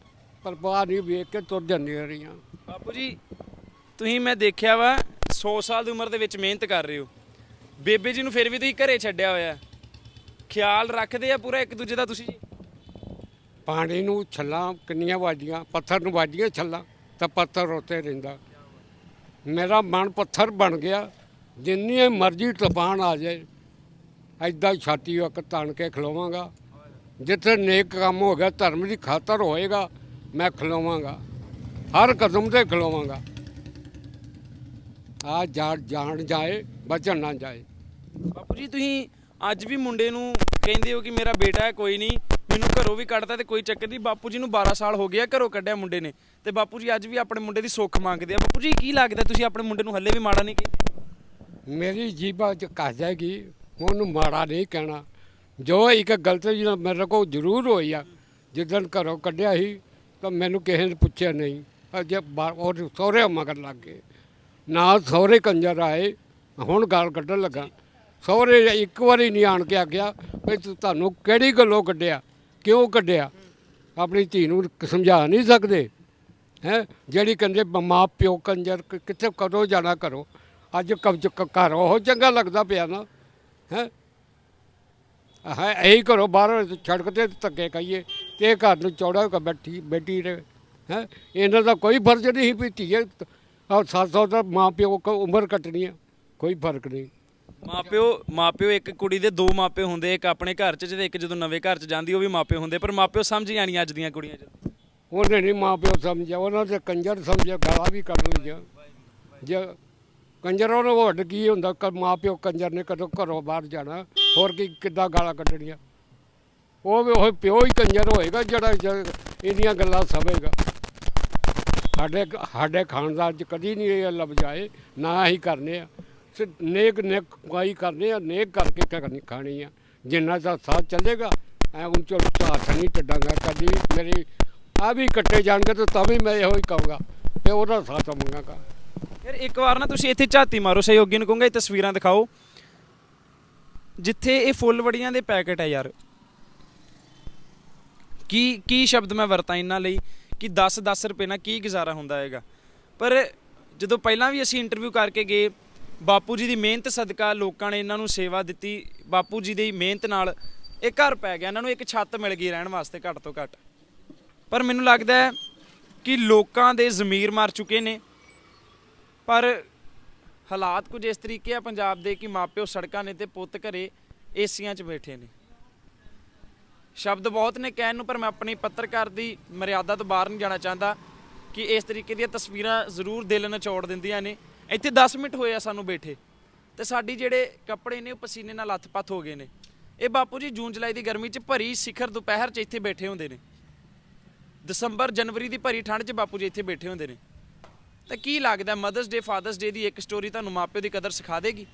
ਪਰ ਬਾਹਰ ਨਹੀਂ ਵੇਖ ਕੇ ਤੁਰ ਜਾਂਦੀਆਂ ਰਹੀਆਂ। ਬਾਪੂ ਜੀ ਤੁਸੀਂ ਮੈਂ ਦੇਖਿਆ ਵਾ 100 ਸਾਲ ਦੀ ਉਮਰ ਦੇ ਵਿੱਚ ਮਿਹਨਤ ਕਰ ਰਹੇ ਹੋ। ਬੇਬੇ ਜੀ ਨੂੰ ਫਿਰ ਵੀ ਤੁਸੀਂ ਘਰੇ ਛੱਡਿਆ ਹੋਇਆ ਖਿਆਲ ਰੱਖਦੇ ਆ ਪੂਰਾ ਇੱਕ ਦੂਜੇ ਦਾ ਤੁਸੀਂ? ਜੀ ਪਾਣੀ ਨੂੰ ਛੱਲਾਂ ਕਿੰਨੀਆਂ ਵਾਜੀਆਂ ਪੱਥਰ ਨੂੰ ਵਾਜੀਆਂ ਛੱਲਾਂ ਤਾਂ ਪੱਥਰ ਉੱਤੇ ਰਹਿੰਦਾ। ਮੇਰਾ ਮਨ ਪੱਥਰ ਬਣ ਗਿਆ ਜਿੰਨੀ ਮਰਜ਼ੀ ਤੂਫਾਨ ਆ ਜਾਏ ਐਦਾਂ ਛਾਤੀ ਵਕ ਤਣ ਕੇ ਖਲੋਵਾਂਗਾ। ਜਿੱਥੇ ਨੇਕ ਕੰਮ ਹੋ ਗਿਆ ਧਰਮ ਦੀ ਖਾਤਰ ਹੋਏਗਾ ਮੈਂ ਖਲੋਵਾਂਗਾ। ਹਰ ਕਦਮ ਤੇ ਖਲੋਵਾਂਗਾ। ਆ ਜਾਣ ਜਾਣ ਜਾਏ ਬਚਣ ਨਾ ਜਾਏ। ਬਾਪੂ ਜੀ ਤੁਸੀਂ ਅੱਜ ਵੀ ਮੁੰਡੇ ਨੂੰ ਕਹਿੰਦੇ ਹੋ ਕਿ ਮੇਰਾ ਬੇਟਾ ਹੈ ਕੋਈ ਨਹੀਂ ਮੈਨੂੰ ਘਰੋਂ ਵੀ ਕੱਢਦਾ ਤੇ ਕੋਈ ਚੱਕਰ ਨਹੀਂ। ਬਾਪੂ ਜੀ ਨੂੰ 12 ਸਾਲ ਹੋ ਗਿਆ ਘਰੋਂ ਕੱਢਿਆ ਮੁੰਡੇ ਨੇ। ਤੇ ਬਾਪੂ ਜੀ ਅੱਜ ਵੀ ਆਪਣੇ ਮੁੰਡੇ ਦੀ ਸੁੱਖ ਮੰਗਦੇ ਆ। ਬਾਪੂ ਜੀ ਕੀ ਲੱਗਦਾ ਤੁਸੀਂ ਆਪਣੇ ਮੁੰਡੇ ਨੂੰ ਹੱਲੇ ਵੀ ਮਾੜਾ ਨਹੀਂ ਕਹਿੰਦੇ? ਮੇਰੀ ਜੀਭਾ ਚ ਕੱਸ ਜਾਏਗੀ ਉਹਨੂੰ ਮਾੜਾ ਨਹੀਂ ਕਹਿਣਾ। ਜੋ ਇੱਕ ਗਲਤੀ ਜਿਹੜਾ ਮੇਰੇ ਕੋਲ ਜ਼ਰੂਰ ਹੋਈ ਆ, ਜਿੱਦਣ ਘਰੋਂ ਕੱਢਿਆ ਸੀ, ਤਾਂ ਮੈਨੂੰ ਕਿਸੇ ਨੇ ਪੁੱਛਿਆ ਨਹੀਂ। ਅਜੇ ਉਹ ਸਹੁਰੇ ਮਗਰ ਲੱਗ ਗਏ। ਨਾ ਸਹੁਰੇ ਕੰਜਰ ਆਏ, ਹੁਣ ਗਾਲ ਕੱਢਣ ਲੱਗਾ। ਸਹੁਰੇ ਇੱਕ ਵਾਰੀ ਨਹੀਂ ਆਣ ਕੇ ਆਖਿਆ, ਵੀ ਤੁਹਾਨੂੰ ਕਿਹੜੀ ਗੱਲੋਂ ਕੱਢਿਆ? ਕਿਉਂ ਕੱਢਿਆ? ਆਪਣੀ ਧੀ ਨੂੰ ਸਮਝਾ ਨਹੀਂ ਸਕਦੇ। ਹੈ? ਜਿਹੜੀ ਕਹਿੰਦੇ ਮਾਂ ਪਿਓ ਕੰਜਰ ਕਿੱਥੇ ਕਦੋਂ ਜਾਣਾ ਕਰੋ ਅੱਜ ਕਬਜ ਘਰ ਉਹ ਚੰਗਾ ਲੱਗਦਾ ਪਿਆ ਨਾ। ਹੈ? ਹੈ ਇਹੀ ਘਰੋਂ ਬਾਹਰ ਛੜਕ ਤੇ ਧੱਕੇ ਖਾਈਏ ਤੇ ਇਹ ਘਰ ਨੂੰ ਚੌੜਾ ਕਰ ਬੈਠੀ ਬੈਠੀ ਰਹੇ ਹੈ? ਇਹਨਾਂ ਦਾ ਕੋਈ ਫਰਜ਼ ਨਹੀਂ ਵੀ ਧੀਏ ਔਰ ਸੌ ਦਾ ਮਾਂ ਪਿਓ ਕੋ ਉਮਰ ਕੱਟਣੀ ਹੈ ਕੋਈ ਫ਼ਰਕ ਨਹੀਂ। ਮਾਪਿਓ ਮਾਪਿਓ ਇੱਕ ਕੁੜੀ ਦੇ ਦੋ ਮਾਪਿਓ ਹੁੰਦੇ ਇੱਕ ਆਪਣੇ ਘਰ 'ਚ ਤੇ ਇੱਕ ਜਦੋਂ ਨਵੇਂ ਘਰ 'ਚ ਜਾਂਦੀ ਉਹ ਵੀ ਮਾਪਿਓ ਹੁੰਦੇ ਪਰ ਮਾਪਿਓ ਸਮਝ ਹੀ ਆਣੀ ਅੱਜ ਦੀਆਂ ਕੁੜੀਆਂ 'ਚ ਉਹਨੇ ਨਹੀਂ ਮਾਂ ਪਿਓ ਸਮਝਿਆ ਉਹਨਾਂ ਦੇ ਕੰਜਰ ਸਮਝਿਆ ਗਾਲਾਂ ਵੀ ਕੱਢ ਲਈਆਂ। ਜੇ ਕੰਜਰਾਂ ਨੂੰ ਵੱਡ ਕੀ ਹੁੰਦਾ ਮਾਂ ਪਿਓ ਕੰਜਰ ਨੇ ਕਦੋਂ ਘਰੋਂ ਬਾਹਰ ਜਾਣਾ? ਹੋਰ ਕੀ ਕਿੱਦਾਂ ਗਾਲਾਂ ਕੱਢਣੀਆਂ? ਉਹ ਵੀ ਉਹ ਪਿਓ ਹੀ ਕੰਜਰ ਹੋਏਗਾ ਜਿਹੜਾ ਇਹਦੀਆਂ ਗੱਲਾਂ ਸਮਝੇਗਾ। ਸਾਡੇ ਸਾਡੇ ਖਾਨਦਾਨ ਚ ਕਦੀ ਨਹੀਂ ਇਹ ਲਫ਼ਜ਼ ਆਏ ਨਾ ਹੀ ਕਰਨੇ ਆ। ਨੇਕ ਨੇਕ ਕਮਾਈ ਕਰਨੇ ਆ, ਨੇਕ ਕਰਕੇ ਕਰਨੀ ਖਾਣੀ ਆ। ਜਿੰਨਾ ਦਾ ਸਾਥ ਚੱਲੇਗਾ, ਐ ਉੱਚੋ ਹੱਥ ਨਹੀਂ ਟੱਡਾਂਗਾ ਕਦੀ ਮੇਰੀ, ਆ ਵੀ ਕੱਟੇ ਜਾਣਗੇ ਤਾਂ ਤਾਂ ਵੀ ਮੈਂ ਇਹੋ ਹੀ ਕਹੂੰਗਾ ਤੇ ਉਹਦਾ ਸਾਥ ਮੰਗਾਂਗਾ। ਯਾਰ ਇੱਕ ਵਾਰ ਨਾ ਤੁਸੀਂ ਇੱਥੇ ਝਾਤੀ ਮਾਰੋ, ਸਹਿਯੋਗੀ ਨੂੰ ਕਹੂੰਗਾ ਇਹ ਤਸਵੀਰਾਂ ਦਿਖਾਓ। ਜਿੱਥੇ ਇਹ ਫੁੱਲ ਵੜੀਆਂ ਦੇ ਪੈਕੇਟ ਹੈ ਯਾਰ। ਕੀ ਕੀ ਸ਼ਬਦ ਮੈਂ ਵਰਤਾਂ ਇਹਨਾਂ ਲਈ ਕਿ 10 10 ਰੁਪਏ ਨਾਲ ਕੀ ਗੁਜ਼ਾਰਾ ਹੁੰਦਾ ਹੈਗਾ? ਪਰ ਜਦੋਂ ਪਹਿਲਾਂ ਵੀ ਅਸੀਂ ਇੰਟਰਵਿਊ ਕਰਕੇ ਗਏ, ਬਾਪੂ ਜੀ ਦੀ ਮਿਹਨਤ ਸਦਕਾ ਲੋਕਾਂ ਨੇ ਇਹਨਾਂ ਨੂੰ ਸੇਵਾ ਦਿੱਤੀ, ਬਾਪੂ ਜੀ ਦੀ ਮਿਹਨਤ ਨਾਲ ਇਹ ਘਰ ਪੈ ਗਿਆ, ਇਹਨਾਂ ਨੂੰ ਇੱਕ ਛੱਤ ਮਿਲ ਗਈ ਰਹਿਣ ਵਾਸਤੇ ਘੱਟ ਤੋਂ ਘੱਟ। ਪਰ ਮੈਨੂੰ ਲੱਗਦਾ ਹੈ ਕਿ ਲੋਕਾਂ ਦੇ ਜ਼ਮੀਰ ਮਰ ਚੁੱਕੇ ਨੇ। ਪਰ ਹਾਲਾਤ ਕੁਝ ਇਸ ਤਰੀਕੇ ਆ ਪੰਜਾਬ ਦੇ ਕਿ ਮਾਪਿਓ ਸੜਕਾਂ ਨੇ ਤੇ ਪੁੱਤ ਘਰੇ ਏਸੀਆਂ 'ਚ ਬੈਠੇ ਨੇ। ਸ਼ਬਦ ਬਹੁਤ ਨੇ ਕਹਿਣ ਨੂੰ, ਪਰ ਮੈਂ ਆਪਣੀ ਪੱਤਰਕਾਰ ਦੀ ਮਰਿਆਦਾ ਤੋਂ ਬਾਹਰ ਨਹੀਂ ਜਾਣਾ ਚਾਹੁੰਦਾ ਕਿ ਇਸ ਤਰੀਕੇ ਦੀਆਂ ਤਸਵੀਰਾਂ ਜ਼ਰੂਰ ਦਿਲ ਨਚੋੜ ਦਿੰਦੀਆਂ ਨੇ। ਇੱਥੇ 10 ਮਿੰਟ ਹੋਏ ਆ ਸਾਨੂੰ ਬੈਠੇ ਤੇ ਸਾਡੀ ਜਿਹੜੇ ਕੱਪੜੇ ਨੇ ਉਹ ਪਸੀਨੇ ਨਾਲ ਲੱਥ-ਪੱਥ ਹੋ ਗਏ ਨੇ। ਇਹ ਬਾਪੂ ਜੀ, ਜੂਨ, ਜੁਲਾਈ ਦੀ ਗਰਮੀ 'ਚ ਭਰੀ ਸਿਖਰ ਦੁਪਹਿਰ 'ਚ ਇੱਥੇ ਬੈਠੇ ਹੁੰਦੇ ਨੇ। ਦਸੰਬਰ, ਜਨਵਰੀ ਦੀ ਭਰੀ ਠੰਡ 'ਚ ਬਾਪੂ ਜੀ ਇੱਥੇ ਬੈਠੇ ਹੁੰਦੇ ਨੇ। ਤਾਂ ਕੀ ਲੱਗਦਾ ਮਦਰਸ ਡੇ ਫਾਦਰਸ ਡੇ ਦੀ ਇੱਕ ਸਟੋਰੀ ਤੁਹਾਨੂੰ ਮਾਪਿਓ ਦੀ ਕਦਰ ਸਿਖਾ ਦੇਗੀ?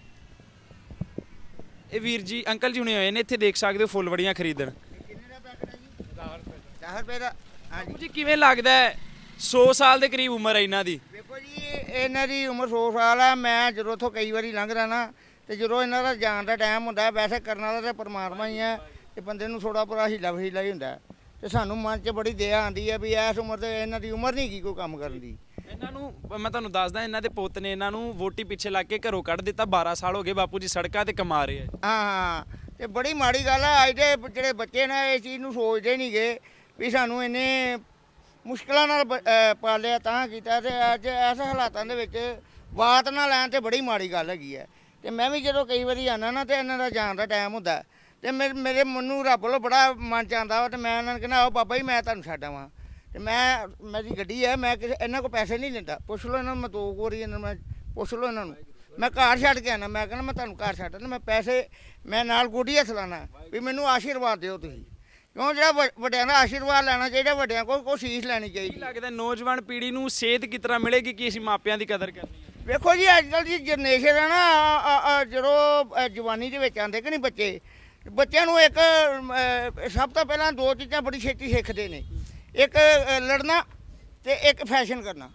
ਇਹ ਵੀਰ ਜੀ ਅੰਕਲ ਜੀ ਹੁਣੇ ਹੋਏ ਨੇ ਇੱਥੇ ਦੇਖ ਸਕਦੇ ਹੋ ਫੁੱਲ ਵੜੀਆਂ ਖਰੀਦਣ। ਕਿੰਨੇ ਦਾ ਪੈਕਟ ਹੈ ਜੀ 10 ਰੁਪਏ ਦਾ। ਹਾਂਜੀ ਬਾਪੂ ਜੀ ਕਿਵੇਂ ਲੱਗਦਾ ਹੈ? 100 ਸਾਲ ਦੇ ਕਰੀਬ ਉਮਰ ਹੈ ਇਹਨਾਂ ਦੀ। ਵੇਖੋ ਜੀ ਇਹਨਾਂ ਦੀ ਉਮਰ 100 ਸਾਲ ਆ। ਮੈਂ ਜਦੋਂ ਉੱਥੋਂ ਕਈ ਵਾਰੀ ਲੰਘਦਾ ਨਾ ਤੇ ਜਦੋਂ ਇਹਨਾਂ ਦਾ ਜਾਣ ਦਾ ਟਾਈਮ ਹੁੰਦਾ ਵੈਸੇ ਕਰਨ ਵਾਲਾ ਤਾਂ ਪਰਮਾਤਮਾ ਹੀ ਹੈ ਤੇ ਬੰਦੇ ਨੂੰ ਥੋੜਾ ਪਰਾ ਹੀਲਾ ਵਹੀਲਾ ਹੀ ਹੁੰਦਾ। ਤੇ ਸਾਨੂੰ ਮਨ 'ਚ ਬੜੀ ਦਇਆ ਆਂਦੀ ਹੈ ਵੀ ਇਸ ਉਮਰ ਤੇ ਇਹਨਾਂ ਦੀ ਉਮਰ ਨਹੀਂ ਕੀ ਕੋਈ ਕੰਮ ਕਰਨ ਦੀ। ਇਹਨਾਂ ਨੂੰ, ਮੈਂ ਤੁਹਾਨੂੰ ਦੱਸਦਾ, ਇਹਨਾਂ ਦੇ ਪੁੱਤ ਨੇ ਇਹਨਾਂ ਨੂੰ ਵੋਟੀ ਪਿੱਛੇ ਲੱਗ ਕੇ ਘਰੋਂ ਕੱਢ ਦਿੱਤਾ। 12 ਸਾਲ ਹੋ ਗਏ ਬਾਪੂ ਜੀ ਸੜਕਾਂ ਤੇ ਕਮਾ ਰਹੇ ਆ ਹਾਂ ਹਾਂ। ਤੇ ਬੜੀ ਮਾੜੀ ਗੱਲ ਆ, ਅੱਜ ਦੇ ਜਿਹੜੇ ਬੱਚੇ ਨੇ, ਇਸ ਚੀਜ਼ ਨੂੰ ਸੋਚਦੇ ਨਹੀਂਗੇ ਵੀ ਸਾਨੂੰ ਇੰਨੇ ਮੁਸ਼ਕਲਾਂ ਨਾਲ ਬ- ਅਹ, ਪਾਲਿਆ, ਤਾਂ ਕੀਤਾ। ਤੇ ਅੱਜ ਐਸੇ ਹਾਲਾਤਾਂ ਦੇ ਵਿੱਚ ਬਾਤ ਨਾ ਲੈਣ ਤੇ ਬੜੀ ਮਾੜੀ ਗੱਲ ਹੈਗੀ ਹੈ ਤੇ ਮੈਂ ਵੀ ਜਦੋਂ ਕਈ ਵਾਰੀ ਆਨਾ ਨਾ, ਤੇ ਇਹਨਾਂ ਦਾ ਜਾਣ ਦਾ ਟਾਈਮ ਹੁੰਦਾ। ਹੈ। ਤੇ ਮੇਰੇ ਮੇਰੇ ਮਨ ਨੂੰ ਰੱਬ ਵੱਲੋਂ ਬੜਾ ਮਨ ਚ ਆਉਂਦਾ ਵਾ, ਤੇ ਮੈਂ ਇਹਨਾਂ ਨੂੰ ਕਹਿੰਦਾ, ਆਓ ਬਾਬਾ ਜੀ, ਮੈਂ ਤੁਹਾਨੂੰ ਛੱਡ ਆਵਾਂ। ਤੇ ਮੈਂ ਮੇਰੀ ਗੱਡੀ ਹੈ ਮੈਂ ਕਿਸੇ ਇਹਨਾਂ ਕੋਲ ਪੈਸੇ ਨਹੀਂ ਲੈਂਦਾ। ਪੁੱਛ ਲਓ ਇਹਨਾਂ ਨੂੰ ਮੈਂ ਦੋ ਵਾਰੀ ਇਹਨਾਂ ਨੂੰ ਮੈਂ ਪੁੱਛ ਲਓ ਇਹਨਾਂ ਨੂੰ। ਮੈਂ ਘਰ ਛੱਡ ਕੇ ਆਣਾ ਮੈਂ ਕਹਿੰਦਾ ਮੈਂ ਤੁਹਾਨੂੰ ਘਰ ਛੱਡ ਆਉਣਾ ਮੈਂ ਪੈਸੇ ਮੈਂ ਨਾਲ ਗੋਡੀ ਹੱਥ ਲਾਣਾ ਵੀ ਮੈਨੂੰ ਆਸ਼ੀਰਵਾਦ ਦਿਓ ਤੁਸੀਂ। ਕਿਉਂ ਜਿਹੜਾ ਵੱਡਿਆਂ ਦਾ ਆਸ਼ੀਰਵਾਦ ਲੈਣਾ ਚਾਹੀਦਾ ਵੱਡਿਆਂ ਕੋਲ ਕੋਈ ਸੀਸ ਲੈਣੀ ਚਾਹੀਦੀ। ਲੱਗਦਾ ਨੌਜਵਾਨ ਪੀੜ੍ਹੀ ਨੂੰ ਸੇਧ ਕਿਸ ਤਰ੍ਹਾਂ ਮਿਲੇਗੀ ਕਿ ਅਸੀਂ ਮਾਪਿਆਂ ਦੀ ਕਦਰ ਕਰਨੀ ਹੈ? ਵੇਖੋ ਜੀ ਅੱਜ ਕੱਲ੍ਹ ਦੀ ਜਨਰੇਸ਼ਨ ਹੈ ਨਾ ਜਦੋਂ ਜਵਾਨੀ ਦੇ ਵਿੱਚ ਆਉਂਦੇ ਕਿ ਨਹੀਂ ਬੱਚੇ ਬੱਚਿਆਂ ਨੂੰ ਇੱਕ ਸਭ ਤੋਂ ਪਹਿਲਾਂ ਦੋ ਚੀਜ਼ਾਂ ਬੜੀ ਛੇਤੀ ਸਿੱਖਦੇ ਨੇ। ਇੱਕ ਅ, ਲੜਨਾ ਤੇ ਇੱਕ ਫੈਸ਼ਨ ਕਰਨਾ।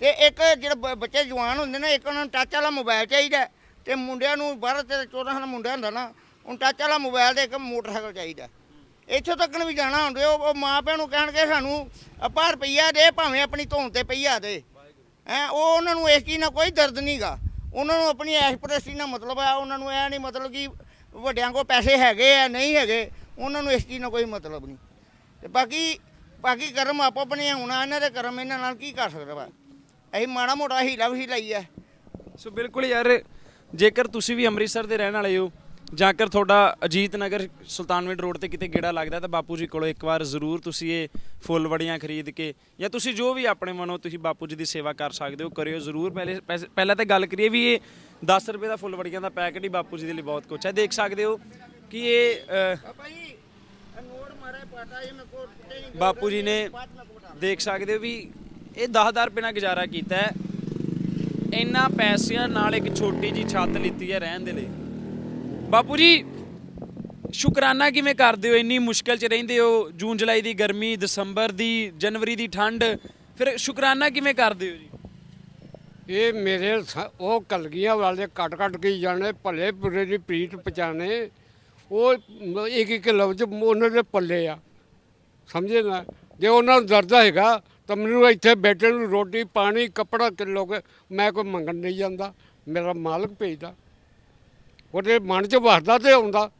ਤੇ ਇੱਕ ਜਿਹੜੇ ਬ- ਬੱਚੇ ਜਵਾਨ ਹੁੰਦੇ ਨੇ ਇੱਕ ਉਹਨਾਂ ਨੂੰ ਟੱਚ ਵਾਲਾ ਮੋਬਾਈਲ ਚਾਹੀਦਾ ਹੈ। ਤੇ ਮੁੰਡਿਆਂ ਨੂੰ 12 ਤੇ 14 ਸਾਲ ਮੁੰਡਾ ਹੁੰਦਾ ਨਾ ਉਹਨੂੰ ਟੱਚ ਵਾਲਾ ਮੋਬਾਈਲ ਤੇ ਇੱਕ ਮੋਟਰਸਾਈਕਲ ਚਾਹੀਦਾ ਇੱਥੋਂ ਤੱਕ ਵੀ ਜਾਣਾ ਹੁੰਦੇ ਉਹ ਉਹ ਮਾਂ ਪਿਓ ਨੂੰ ਕਹਿਣਗੇ ਸਾਨੂੰ ਆਪਾਂ ਰੁਪਈਆ ਦੇ ਭਾਵੇਂ ਆਪਣੀ ਧੌਣ ਤੇ ਪਈਆ ਦੇ। ਹੈ ਉਹ ਉਹਨਾਂ ਨੂੰ ਇਸ ਚੀਜ਼ ਨਾਲ ਕੋਈ ਦਰਦ ਨਹੀਂਗਾ ਉਹਨਾਂ ਨੂੰ ਆਪਣੀ ਐਸ਼ਪ੍ਰੈਸੀ ਨਾਲ ਮਤਲਬ ਆ ਉਹਨਾਂ ਨੂੰ ਇਹ ਨਹੀਂ ਮਤਲਬ ਕਿ ਵੱਡਿਆਂ ਕੋਲ ਪੈਸੇ ਹੈਗੇ ਆ ਨਹੀਂ ਹੈਗੇ। ਉਹਨਾਂ ਨੂੰ ਇਸ ਚੀਜ਼ ਨਾਲ ਕੋਈ ਮਤਲਬ ਨਹੀਂ। ਤੇ ਬਾਕੀ ਬਾਕੀ ਕਰਮ ਆਪੋ ਆਪਣੇ ਹੁਣ ਇਹਨਾਂ ਦੇ ਕਰਮ ਇਹਨਾਂ ਨਾਲ ਕੀ ਕਰ ਸਕਦਾ ਵਾ ਅਸੀਂ ਮਾੜਾ ਮੋਟਾ ਹੀਲਾ ਵੀ ਲਈ ਆ। ਸੋ ਬਿਲਕੁਲ ਯਾਰ ਜੇਕਰ ਤੁਸੀਂ ਵੀ ਅੰਮ੍ਰਿਤਸਰ ਦੇ ਰਹਿਣ ਵਾਲੇ ਹੋ ਜਾਂ ਕਰ ਤੁਹਾਡਾ ਅਜੀਤ ਨਗਰ ਸੁਲਤਾਨਵਿੰਡ ਰੋਡ ਤੇ ਕਿਤੇ ਗੇੜਾ ਲੱਗਦਾ ਤਾਂ ਬਾਪੂ ਜੀ ਕੋਲੋਂ ਇੱਕ ਵਾਰ ਜ਼ਰੂਰ ਤੁਸੀਂ ਇਹ ਫੁੱਲ ਵੜੀਆਂ ਖਰੀਦ ਕੇ ਜਾਂ ਤੁਸੀਂ ਜੋ ਵੀ ਆਪਣੇ ਮਨੋਂ ਤੁਸੀਂ ਬਾਪੂ ਜੀ ਦੀ ਸੇਵਾ ਕਰ ਸਕਦੇ ਹੋ ਕਰਿਓ ਜ਼ਰੂਰ। ਪਹਿਲੇ ਪੈਸੇ- ਪਹਿਲਾਂ ਤਾਂ ਗੱਲ ਕਰੀਏ ਵੀ ਇਹ 10 ਰੁਪਏ ਦਾ ਫੁੱਲ ਵੜੀਆਂ ਦਾ ਪੈਕਟ ਹੀ ਬਾਪੂ ਜੀ ਦੇ ਲਈ ਬਹੁਤ ਕੁਛ ਹੈ। ਦੇਖ ਸਕਦੇ ਹੋ ਕਿ ਇਹ ਅਹ, ਜੀ ਨੋਟ ਮਾਰੇ ਪਾਟਾ ਇਹ ਮੈਂ ਕੋਟ ਬਾਪੂ ਜੀ ਨੇ ਦੇਖ ਸਕਦੇ ਹੋ ਵੀ ਇਹ 10000 ਰੁਪਏ ਨਾਲ ਗੁਜ਼ਾਰਾ ਕੀਤਾ ਹੈ। ਇੰਨਾ ਪੈਸਿਆਂ ਨਾਲ ਇੱਕ ਛੋਟੀ ਜੀ ਛੱਤ ਲਿੱਤੀ ਹੈ ਰਹਿਣ ਦੇ ਲਈ। ਬਾਪੂ ਜੀ, ਸ਼ੁਕਰਾਨਾ ਕਿਵੇਂ ਕਰਦੇ ਹੋ? ਇੰਨੀ ਮੁਸ਼ਕਲ 'ਚ ਰਹਿੰਦੇ ਹੋ? ਜੂਨ, ਜੁਲਾਈ ਦੀ ਗਰਮੀ, ਦਸੰਬਰ ਦੀ, ਜਨਵਰੀ ਦੀ ਠੰਡ, ਫਿਰ ਸ਼ੁਕਰਾਨਾ ਕਿਵੇਂ ਕਰਦੇ ਹੋ ਜੀ? ਇਹ ਮੇਰੇ ਸ- ਉਹ ਕਲਗੀਆਂ ਵਾਲੇ ਕੱਟ ਕੱਟ ਕੇ ਜਾਣੇ ਭਲੇ ਬੁਰੇ ਦੀ ਪ੍ਰੀਤ ਪਛਾਣੇ। ਉਹ ਮ- ਇੱਕ ਇੱਕ ਲਫ਼ਜ਼ ਉਹਨਾਂ ਦੇ ਪੱਲੇ ਆ। ਸਮਝੇ ਨਾ? ਜੇ ਉਹਨਾਂ ਨੂੰ ਦਰਦ ਹੈਗਾ ਤਾਂ ਮੈਨੂੰ ਇੱਥੇ ਬੈਠੇ ਨੂੰ ਰੋਟੀ ਪਾਣੀ ਕੱਪੜਾ ਕਿਲੋ ਕੇ ਮੈਂ ਕੋਈ ਮੰਗਣ ਨਹੀਂ ਜਾਂਦਾ। ਮੇਰਾ ਮਾਲਕ ਭੇਜਦਾ। ਉਹਦੇ ਮਨ 'ਚ ਵਸਦਾ ਤੇ ਆਉਂਦਾ।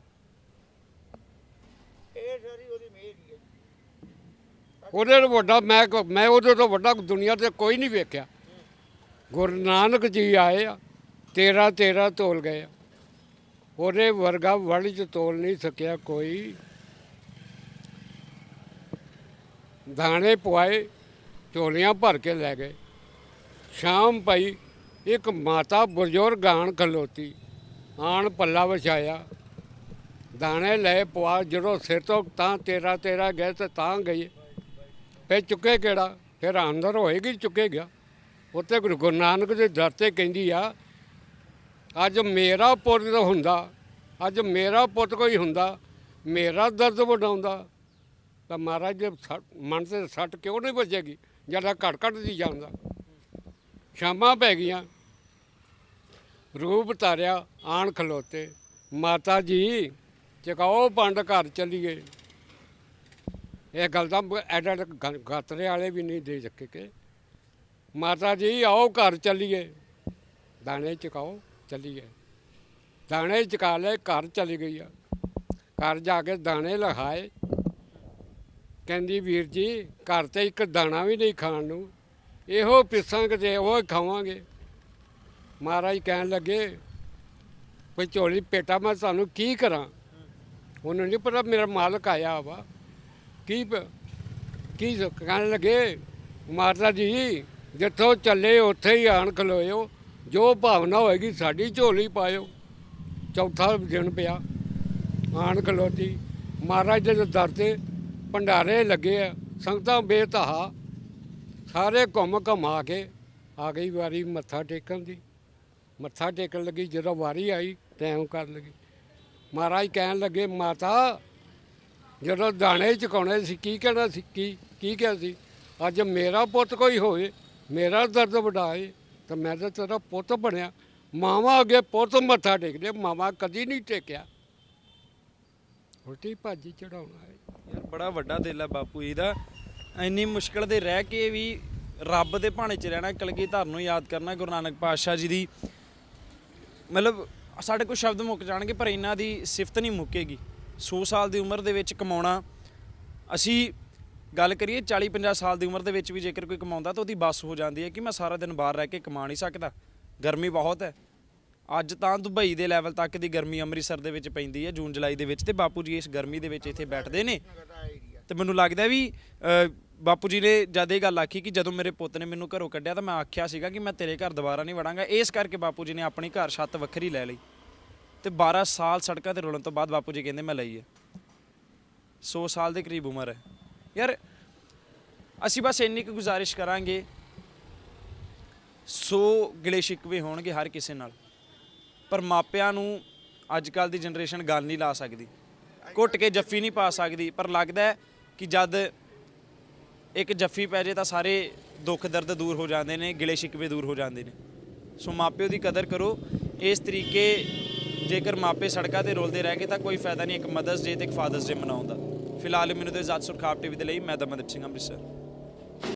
ਇਹ ਸਾਰੀ ਉਹਦੀ ਮਿਹਰ ਹੀ ਹੈ। ਉਹਦੇ ਤੋਂ ਵੱਡਾ ਮੈਂ ਕੋ- ਮੈਂ ਉਹਦੇ ਤੋਂ ਵੱਡਾ ਦੁਨੀਆ ਤੇ ਕੋਈ ਨਹੀਂ ਵੇਖਿਆ। ਗੁਰੂ ਨਾਨਕ ਜੀ ਆਏ ਆ ਤੇਰਾ ਤੇਰਾ ਤੋਲ ਗਏ ਆ। ਉਹਦੇ ਵਰਗਾ ਵੜੀ ਚ ਤੋਲ ਨਹੀਂ ਸਕਿਆ ਕੋਈ। ਦਾਣੇ ਪਵਾਏ, ਝੋਲੀਆਂ ਭਰ ਕੇ ਲੈ ਗਏ। ਸ਼ਾਮ ਪਈ, ਇੱਕ ਮਾਤਾ ਬਜ਼ੁਰਗ ਆਣ ਖਲੋਤੀ। ਆਣ ਪੱਲਾ ਵਿਛਾਇਆ। ਦਾਣੇ ਲੈ ਪੁਆ ਜਦੋਂ ਸਿਰ ਤੋਂ ਤਾਂ ਤੇਰਾ ਤੇਰਾ ਗਏ ਤੇ ਤਾਂ ਗਈ। ਫੇ ਚੁੱਕੇ ਕਿਹੜਾ? ਫਿਰ ਅੰਦਰ ਹੋਏਗੀ ਚੁੱਕੇ ਗਿਆ? ਉੱਤੇ ਗੁਰੂ ਗੁਰੂ ਨਾਨਕ ਦੇ ਦਰ ਤੇ ਕਹਿੰਦੀ ਆ, ਅੱਜ ਮੇਰਾ ਪੁੱਤ ਹੁੰਦਾ, ਅੱਜ ਮੇਰਾ ਪੁੱਤ ਕੋਈ ਹੁੰਦਾ, ਮੇਰਾ ਦਰਦ ਵਡਾਉਂਦਾ ਤਾਂ ਮਹਾਰਾਜ ਦੇ ਸੱਟ- ਮਨ ਤੇ ਸੱਟ ਕਿਉਂ ਨਹੀਂ ਵੱਜੇਗੀ? ਜਿਹੜਾ ਘਟ ਘਟ ਦੀ ਜਾਂਦਾ। ਸ਼ਾਮਾਂ ਪੈ ਗਈਆਂ। ਰੂਪ ਧਾਰਿਆ, ਆਣ ਖਲੋਤੇ। ਮਾਤਾ ਜੀ, ਚਕਾਓ ਪੰਡ ਘਰ ਚੱਲੀਏ। ਇਹ ਗੱਲ ਤਾਂ ਐਡਾ ਐਡਾ ਗ- ਗਾਤਰੇ ਵਾਲੇ ਵੀ ਨਹੀਂ ਦੇ ਸਕੇ ਕਿ। ਮਾਤਾ ਜੀ, ਆਓ ਘਰ ਚੱਲੀਏ। ਦਾਣੇ ਚਕਾਓ, ਚੱਲੀਏ। ਦਾਣੇ ਚਕਾ ਲਏ, ਘਰ ਚਲੀ ਗਈ ਆ। ਘਰ ਜਾ ਕੇ ਦਾਣੇ ਲਗਾਏ। ਕਹਿੰਦੀ, ਵੀਰ ਜੀ, ਘਰ ਤੇ ਇੱਕ ਦਾਣਾ ਵੀ ਨਹੀਂ ਖਾਣ ਨੂੰ। ਇਹੋ ਪਿਸਾਂਗੇ ਤੇ ਉਹ ਖਾਵਾਂਗੇ। ਮਹਾਰਾਜ ਕਹਿਣ ਲੱਗੇ ਕੋਈ ਝੋਲੀ ਪੇਟਾ, ਮੈਂ ਤੁਹਾਨੂੰ ਕੀ ਕਰਾਂ? ਉਹਨੂੰ ਨਹੀਂ ਪਤਾ ਮੇਰਾ ਮਾਲਕ ਆਇਆ ਵਾ। ਕੀ ਕੀ ਕਹਿਣ ਲੱਗੇ ਮਾਤਾ ਜੀ, ਜਿੱਥੋਂ ਚੱਲੇ ਉੱਥੇ ਹੀ ਆਣ ਖਲੋਇਓ। ਜੋ ਭਾਵਨਾ ਹੋਏਗੀ ਸਾਡੀ ਝੋਲੀ ਪਾਇਓ। ਚੌਥਾ ਦਿਨ ਪਿਆ, ਆਣ ਖਲੋਤੀ। ਮਹਾਰਾਜ ਦੇ ਦਰ ਤੇ ਭੰਡਾਰੇ ਲੱਗੇ ਆ, ਸੰਗਤਾਂ ਬੇਤਹਾ ਸਾਰੇ ਘੁੰਮ ਘਮਾ ਕੇ, ਆ ਗਈ ਵਾਰੀ ਮੱਥਾ ਟੇਕਣ ਦੀ। ਮੱਥਾ ਟੇਕਣ ਲੱਗੀ, ਜਦੋਂ ਵਾਰੀ ਆਈ, ਟਾਈਮ ਕਰਨ ਲੱਗੀ। ਮਹਾਰਾਜ ਕਹਿਣ ਲੱਗੇ, ਮਾਤਾ, ਜਦੋਂ ਦਾਣੇ ਚੁਕਾਉਣੇ ਸੀ, ਕੀ ਕਹਿਣਾ ਸੀ, ਕੀ ਕੀ ਕਿਹਾ ਸੀ? ਅੱਜ ਮੇਰਾ ਪੁੱਤ ਕੋਈ ਹੋਵੇ, ਮੇਰਾ ਦਰਦ ਵਡਾਏ ਤਾਂ ਮੈਂ ਤਾਂ ਤੇਰਾ ਪੁੱਤ ਬਣਿਆ। ਮਾਵਾ ਅੱਗੇ ਪੁੱਤ ਮੱਥਾ ਟੇਕਦੇ, ਮਾਵਾ ਕਦੀ ਨਹੀਂ ਟੇਕਿਆ। ਉਲਟੀ ਭਾਜੀ ਚੜਾਉਣਾ ਹੈ। ਯਾਰ ਬੜਾ ਵੱਡਾ ਦਿਲ ਹੈ ਬਾਪੂ ਜੀ ਦਾ। ਇੰਨੀ ਮੁਸ਼ਕਲ ਦੇ ਰਹਿ ਕੇ ਵੀ ਰੱਬ ਦੇ ਭਾਣੇ 'ਚ ਰਹਿਣਾ, ਕਲਗੀਧਰ ਨੂੰ ਯਾਦ ਕਰਨਾ ਗੁਰੂ ਨਾਨਕ ਪਾਤਸ਼ਾਹ ਜੀ ਦੀ। ਮਤਲਬ ਸਾਡੇ ਕੋਲ ਸ਼ਬਦ ਮੁੱਕ ਜਾਣਗੇ, ਪਰ ਇਹਨਾਂ ਦੀ ਸਿਫਤ ਨਹੀਂ ਮੁੱਕੇਗੀ। 100 ਸਾਲ ਦੀ ਉਮਰ ਦੇ ਵਿੱਚ ਕਮਾਉਣਾ। ਅਸੀਂ ਗੱਲ ਕਰੀਏ 40 50 ਸਾਲ ਦੀ ਉਮਰ ਦੇ ਵਿੱਚ ਵੀ ਜੇਕਰ ਕੋਈ ਕਮਾਉਂਦਾ ਤਾਂ ਉਹਦੀ ਬੱਸ ਹੋ ਜਾਂਦੀ ਹੈ ਕਿ ਮੈਂ ਸਾਰਾ ਦਿਨ ਬਾਹਰ ਰਹਿ ਕੇ ਕਮਾ ਨਹੀਂ ਸਕਦਾ। ਗਰਮੀ ਬਹੁਤ ਹੈ। ਅੱਜ ਤਾਂ ਦੁਬਈ ਦੇ ਲੈਵਲ ਤੱਕ ਦੀ ਗਰਮੀ ਅੰਮ੍ਰਿਤਸਰ ਦੇ ਵਿੱਚ ਪੈਂਦੀ ਹੈ, ਜੂਨ, ਜੁਲਾਈ ਦੇ ਵਿੱਚ। ਤੇ ਬਾਪੂ ਜੀ ਇਸ ਗਰਮੀ ਦੇ ਵਿੱਚ ਇੱਥੇ ਬੈਠਦੇ ਨੇ। ਤੇ ਮੈਨੂੰ ਲੱਗਦਾ ਵੀ ਬਾਪੂ ਜੀ ਨੇ ਜਦ ਇਹ ਗੱਲ ਆਖੀ ਕਿ ਜਦੋਂ ਮੇਰੇ ਪੁੱਤ ਨੇ ਮੈਨੂੰ ਘਰੋਂ ਕੱਢਿਆ ਤਾਂ ਮੈਂ ਆਖਿਆ ਸੀਗਾ ਕਿ ਮੈਂ ਤੇਰੇ ਘਰ ਦੁਬਾਰਾ ਨਹੀਂ ਵੜਾਂਗਾ। ਇਸ ਕਰਕੇ ਬਾਪੂ ਜੀ ਨੇ ਆਪਣੀ ਘਰ ਛੱਤ ਵੱਖਰੀ ਲੈ ਲਈ। ਤੇ 12 ਸਾਲ ਸੜਕਾਂ ਤੇ ਰੁਲਣ ਤੋਂ ਬਾਅਦ ਬਾਪੂ ਜੀ ਕਹਿੰਦੇ ਮੈਂ ਲਈ ਹੈ। 100 ਸਾਲ ਦੇ ਕਰੀਬ ਉਮਰ ਹੈ। ਯਾਰ, ਅਸੀਂ ਬਸ ਇੰਨੀ ਕੁ ਗੁਜ਼ਾਰਿਸ਼ ਕਰਾਂਗੇ। ਸੋ ਗਿਲੇ ਸ਼ਿਕਵੇ ਹੋਣਗੇ ਹਰ ਕਿਸੇ ਨਾਲ। ਪਰ ਮਾਪਿਆਂ ਨੂੰ ਅੱਜ ਕੱਲ ਦੀ ਜਨਰੇਸ਼ਨ ਗੱਲ ਨਹੀਂ ਲਾ ਸਕਦੀ। ਘੁੱਟ ਕੇ ਜੱਫੀ ਨਹੀਂ ਪਾ ਸਕਦੀ, ਪਰ ਲੱਗਦਾ ਹੈ ਕਿ ਜਦ ਇੱਕ ਜੱਫੀ ਪੈ ਜੇ ਤਾਂ ਸਾਰੇ ਦੁੱਖ ਦਰਦ ਦੂਰ ਹੋ ਜਾਂਦੇ ਨੇ, ਗਿਲੇ ਸ਼ਿਕਵੇ ਦੂਰ ਹੋ ਜਾਂਦੇ ਨੇ। ਸੋ ਮਾਪਿਓ ਦੀ ਕਦਰ ਕਰੋ। ਇਸ ਤਰੀਕੇ ਜੇਕਰ ਮਾਪੇ ਸੜਕਾਂ ਤੇ ਰੋਲਦੇ ਰਹਿ ਗਏ ਤਾਂ ਕੋਈ ਫਾਇਦਾ ਨਹੀਂ ਇੱਕ ਮਦਰਸ ਡੇ ਤੇ ਇੱਕ ਫਾਦਰਸ ਡੇ ਮਨਾਉਣ ਦਾ। ਫਿਲਹਾਲ ਮੈਨੂੰ ਤੇ ਇਜਾਜ਼ਤ ਸੁਰਖਾਪ ਟੀਵੀ ਦੇ ਲਈ, ਮੈਂ ਦਮਨਦੀਪ ਸਿੰਘ ਅੰਮ੍ਰਿਤਸਰ।